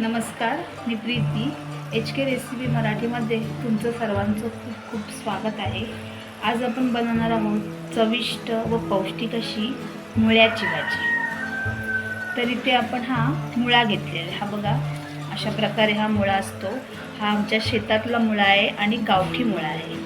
नमस्कार मी Preeti. H K recipe मराठीमध्ये तुमचं सर्वांचं खूप खूप स्वागत आहे. आज आपण बनवणार आहोत चविष्ट व पौष्टिक अशी मुळ्याची भाजी. तर इथे आपण हा मुळा घेतलेला आहे. हा बघा अशा प्रकारे हा मुळा असतो. हा आमच्या शेतातला मुळा आहे आणि गावठी मुळा आहे.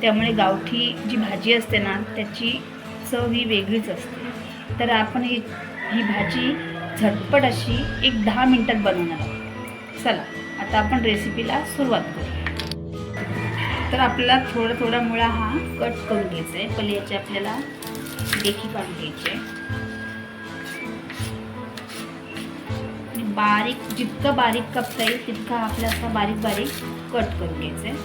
त्यामुळे गावठी जी भाजी असते ना त्याची चव ही वेगळीच असते. तर आपण ही ही भाजी झटपट अशी एक दहा मिनटात बनवणार आहोत. चला आता आपण रेसिपीला सुरुवात करू तर आपल्याला थोडा थोडा मुळा हा कट करून घ्यायचा आहे. पहिले याचे आपल्याला देखी काढून घ्यायची आहे. बारीक जितकं बारीक कापता येईल तितका आपला असा बारीक बारीक कट करून घ्यायचा आहे.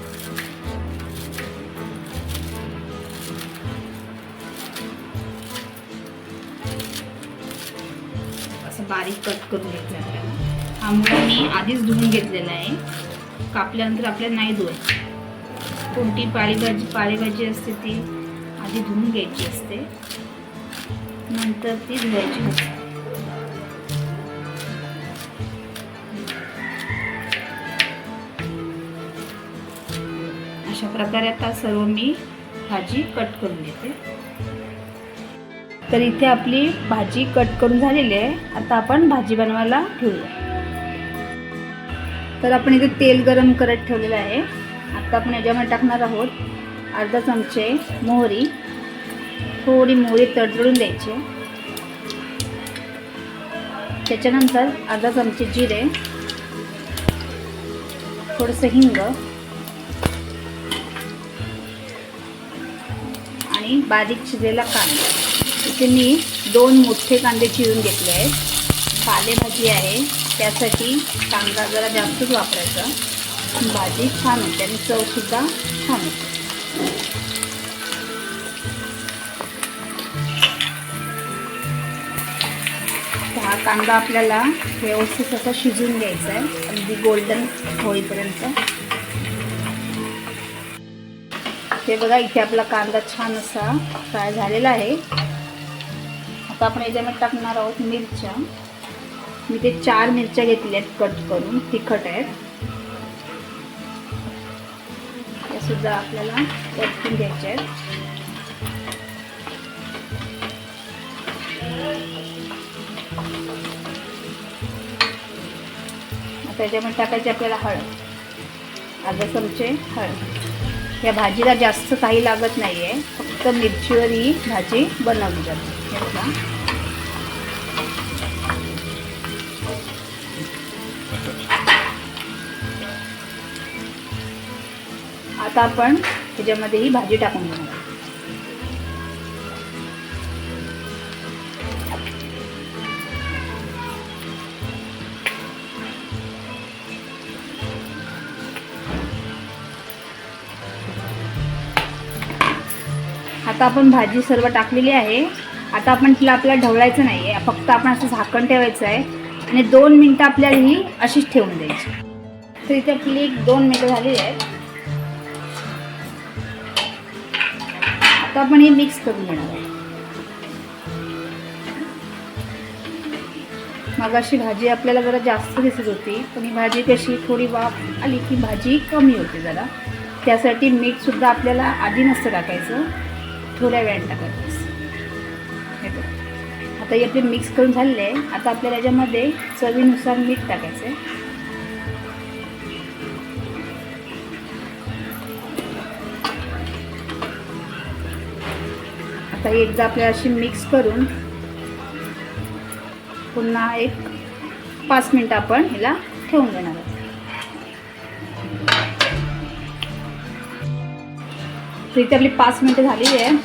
असं बारीक कट करून घ्यायचं आहे. आपल्याला मी आधीच धुवून घेतलेला आहे. कापल्यानंतर आपल्याला नाही धुवायची. कोणती पालेभाजी पालेभाजी असते ती आधी धुवून घ्यायची असते. नंतर ती धुवायची असते. अशा प्रकारे आता सर्व मी भाजी कट करून घेते. तर इथे आपली भाजी कट करून झालेली आहे. आता आपण भाजी बनवायला ठेवूया. तर आपण इथे तेल गरम करत ठेवलेलं आहे. आता आपण याच्यामध्ये टाकणार आहोत अर्धा चमचे मोहरी. थोडी मोहरी तडतडून द्यायची. त्याच्यानंतर अर्धा चमचे जिरे. थोडंसं हिंग. आणि बारीक शिजलेला कांदा. इथे मी दोन मोठे कांदे चिरून घेतले आहेत. पालेभाजी आहे. त्यासाठी कांदा जरा जास्तच वापरायचा. भाजी छान होते आणि चवसुद्धा छान होते. हा कांदा आपल्याला व्यवस्थित असा शिजून घ्यायचा आहे. अगदी गोल्डन होईपर्यंत. हे बघा इथे आपला कांदा छान असा फ्राय झालेला आहे. आता आपण याच्यामध्ये टाकणार आहोत मिरच्या. मी ते चार मिरच्या घेतल्या आहेत कट करून तिखट आहेत. त्या सुद्धा आपल्याला परतून घ्यायच्या आहेत. त्याच्यामध्ये टाकायची आपल्याला हळद अर्धा चमचे हळद. या भाजीला जास्त काही लागत नाही आहे फक्त मिरचीवर ही भाजी बनवली जाते. आता आपण त्याच्यामध्ये ही भाजी टाकून घेणार आता आपण भाजी सर्व टाकलेली आहे. आता आपण तिला आपल्याला ढवळायचं नाही आहे फक्त आपण असं झाकण ठेवायचं आहे. आणि दोन मिनटं आपल्याला ही अशीच ठेवून द्यायची. तर इथे आपली एक दोन मिनटं झालेली आहेत. आता आपण हे मिक्स करून घेणार आहे मग अशी भाजी आपल्याला जरा जास्त दिसत होती पण ही भाजी कशी थोडी वाफ आली की भाजी कमी होते जरा. त्यासाठी मीठसुद्धा आपल्याला आधी नसतं टाकायचं थोड्या वेळाने टाकायचं. हे बघ. आता हे आपले मिक्स करून झालेले आहे. आता आपल्याला याच्यामध्ये चवीनुसार मीठ टाकायचं आहे आता एकदा आपल्याला अशी मिक्स करून पुन्हा एक पाच मिनटं आपण ह्याला ठेवून देणार आहोत. तर इथे आपली पाच मिनटं झालेली आहे.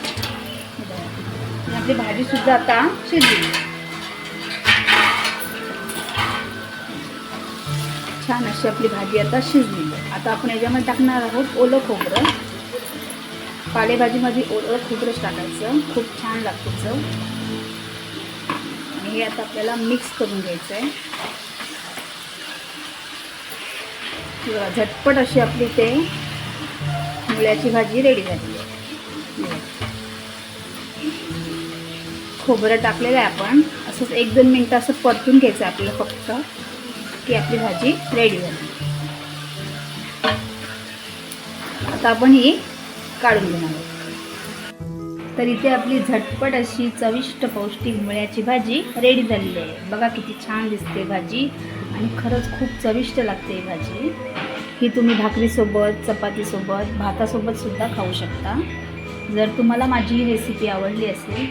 आपली भाजीसुद्धा आता शिजली. छान अशी आपली भाजी आता शिजली. आहे आता आपण याच्यामध्ये टाकणार आहोत ओलं खोबरं. पालेभाजीमध्ये ओलं खोबरंच टाकायचं. खूप छान लागतो चव. आणि हे आता आपल्याला मिक्स करून घ्यायचं आहे झटपट अशी आपली ते मुळ्याची भाजी रेडी झाली. खोबरं टाकलेलं आहे आपण. असंच एक दोन मिनटं असं परतून घ्यायचं आहे आपल्याला फक्त की आपली भाजी रेडी झाली. आता आपण ही काढून घेणार आहोत. तर इथे आपली झटपट अशी चविष्ट पौष्टिक मुळ्याची भाजी रेडी झालेली आहे. बघा किती छान दिसते भाजी. आणि खरंच खूप चविष्ट लागते ही भाजी. ही तुम्ही भाकरीसोबत चपातीसोबत भातासोबतसुद्धा खाऊ शकता. जर तुम्हाला माझी ही रेसिपी आवडली असेल